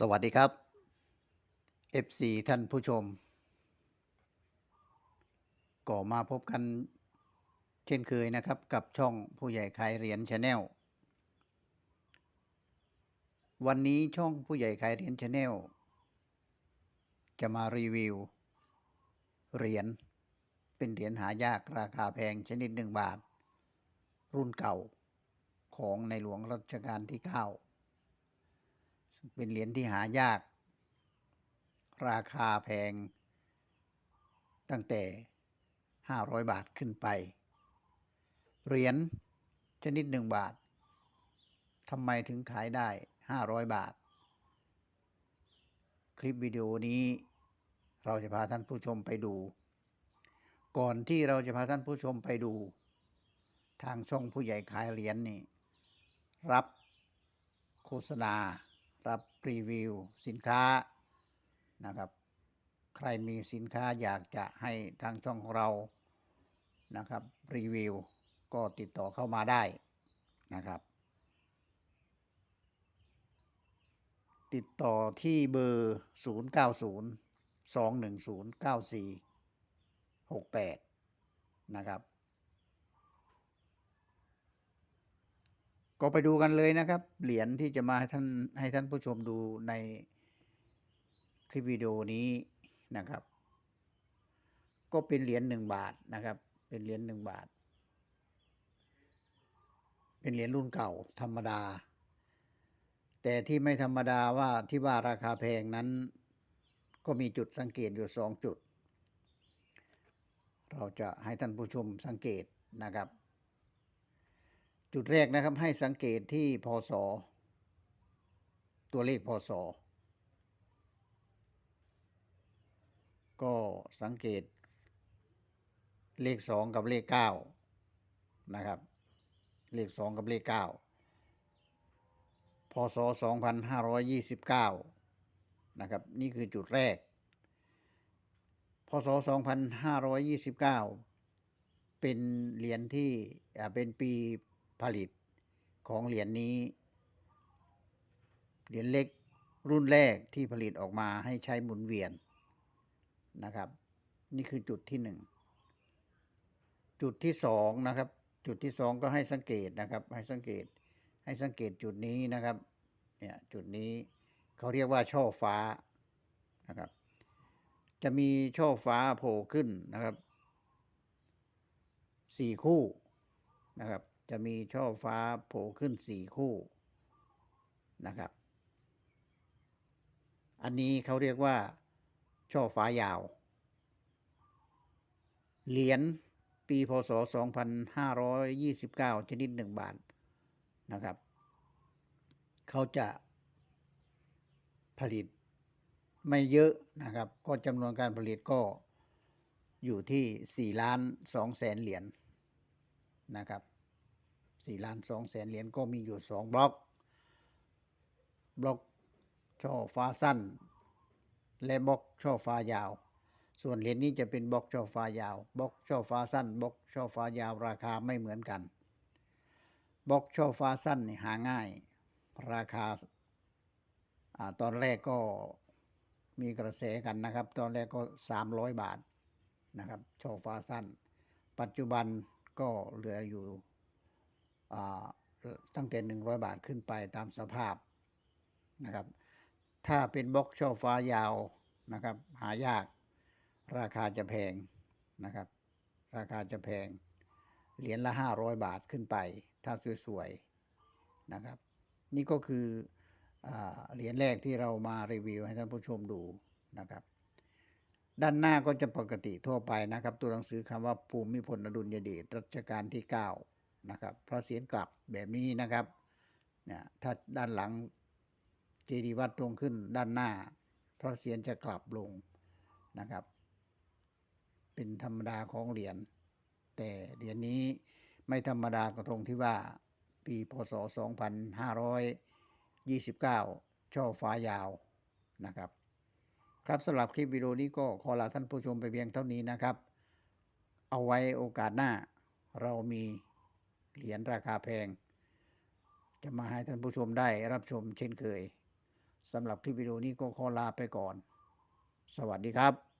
สวัสดีครับ FC ท่านผู้ชม ก็มาพบกันเช่นเคยนะครับกับช่องผู้ใหญ่ขายเหรียญชาแนลวันนี้ช่องผู้ใหญ่ขายเหรียญชาแนลจะมารีวิว เหรียญเป็นเหรียญหายากราคาแพงชนิดหนึ่งบาท รุ่นเก่าของในหลวงรัชกาลที่ 9 เป็นเหรียญที่หายาก ราคาแพง ตั้งแต่ 500 บาทขึ้นไป เหรียญชนิดหนึ่งบาททำไมถึงขายได้ 500 บาท คลิปวิดีโอนี้ เราจะพาท่านผู้ชมไปดู ก่อนที่เราจะพาท่านผู้ชมไปดู ทางช่องผู้ใหญ่ขายเหรียญนี่ รับโฆษณา รับรีวิวสินค้านะครับ ใครมีสินค้าอยากจะให้ทางช่องของเรานะครับรีวิวก็ติดต่อเข้ามาได้นะครับ ติดต่อที่เบอร์ 0 9 0 2 1 0 9 4 6 8 นะครับ ก็ไปดูกันเลยนะครับ เหรียญที่จะมาให้ท่านให้ท่านผู้ชมดูในคลิปวิดีโอนี้นะครับ ก็เป็นเหรียญหนึ่งบาทนะครับ เป็นเหรียญหนึ่งบาท เป็นเหรียญรุ่นเก่าธรรมดา แต่ที่ไม่ธรรมดาว่าที่ว่าราคาแพงนั้น ก็มีจุดสังเกตอยู่สองจุด เราจะให้ท่านผู้ชมสังเกตนะครับ จุดแรกนะครับให้สังเกตที่พศ ตัวเลขพศ ก็สังเกตเลขสองกับเลขเก้านะครับ เลขสองกับเลขเก้าพศสองพันห้าร้อยยี่สิบเก้านะครับ นี่คือจุดแรก พศสองพันห้าร้อยยี่สิบเก้าเป็นเหรียญที่เป็นปี ผลิตของเหรียญนี้ เหรียญเล็กรุ่นแรกที่ผลิตออกมาให้ใช้หมุนเวียนนะครับ นี่คือจุดที่หนึ่งจุดที่สองนะครับ จุดที่สองก็ให้สังเกตนะครับ ให้สังเกตให้สังเกตจุดนี้นะครับเนี่ยจุดนี้เขาเรียกว่าช่อฟ้านะครับ จะมีช่อฟ้าโผล่ขึ้นนะครับสี่คู่นะครับ จะมีช่อฟ้าโผล่ขึ้นสี่คู่นะครับ อันนี้เขาเรียกว่า ช่อฟ้ายาว เหรียญปีพศ 2529 ชนิดหนึ่งบาทนะครับ เขาจะผลิตไม่เยอะนะครับ ก็จำนวนการผลิตก็อยู่ที่ 4 ล้าน2แสนเหรียญนะครับ 4ล้าน2แสนเหรียญก็มีอยู่ 2 บล็อก บล็อกช่อฟ้าสั้น และบล็อกช่อฟ้ายาว ส่วนเหรียญนี้จะเป็นบล็อกช่อฟ้ายาว บล็อกช่อฟ้าสั้น บล็อกช่อฟ้ายาวราคาไม่เหมือนกัน บล็อกช่อฟ้าสั้นนี่หาง่าย ราคาอตอนแรกก็มีกระแสกันนะครับ ตอนแรกก็ 300 บาทนะครับช่อฟ้าสั้น ปัจจุบันก็เหลืออยู่ ตั้งแต่ 100 บาทขึ้นไปตามสภาพนะครับถ้าเป็นบล็อกช่อฟ้ายาวนะครับหายากราคาจะแพงนะครับ ราคาจะแพง เหรียญละ 500 บาทขึ้นไป ถ้าสวยๆนะครับ นี่ก็คือเหรียญแรกที่เรามารีวิวให้ท่านผู้ชมดูนะครับ ด้านหน้าก็จะปกติทั่วไปนะครับ ตัวหนังสือคำว่าภูมิพลอดุลยเดชรัชกาลที่ 9 นะครับเพราะเศียรกลับแบบนี้นะครับเนี่ยถ้าด้านหลังเจดีย์วัดตรงขึ้นด้านหน้า เพราะเศียรจะกลับลงนะครับ เป็นธรรมดาของเหรียญแต่เหรียญนี้ไม่ธรรมดาก็ตรงที่ว่าปีพศ 2529 ช่อฟ้ายาวนะครับ ครับสำหรับคลิปวิดีโอนี้ก็ขอลาท่านผู้ชมไปเพียงเท่านี้นะครับ เอาไว้โอกาสหน้าเรามี เหรียญราคาแพง จะมาให้ท่านผู้ชมได้รับชมเช่นเคยสำหรับคลิปวิดีโอนี้ก็ขอลาไปก่อน สวัสดีครับ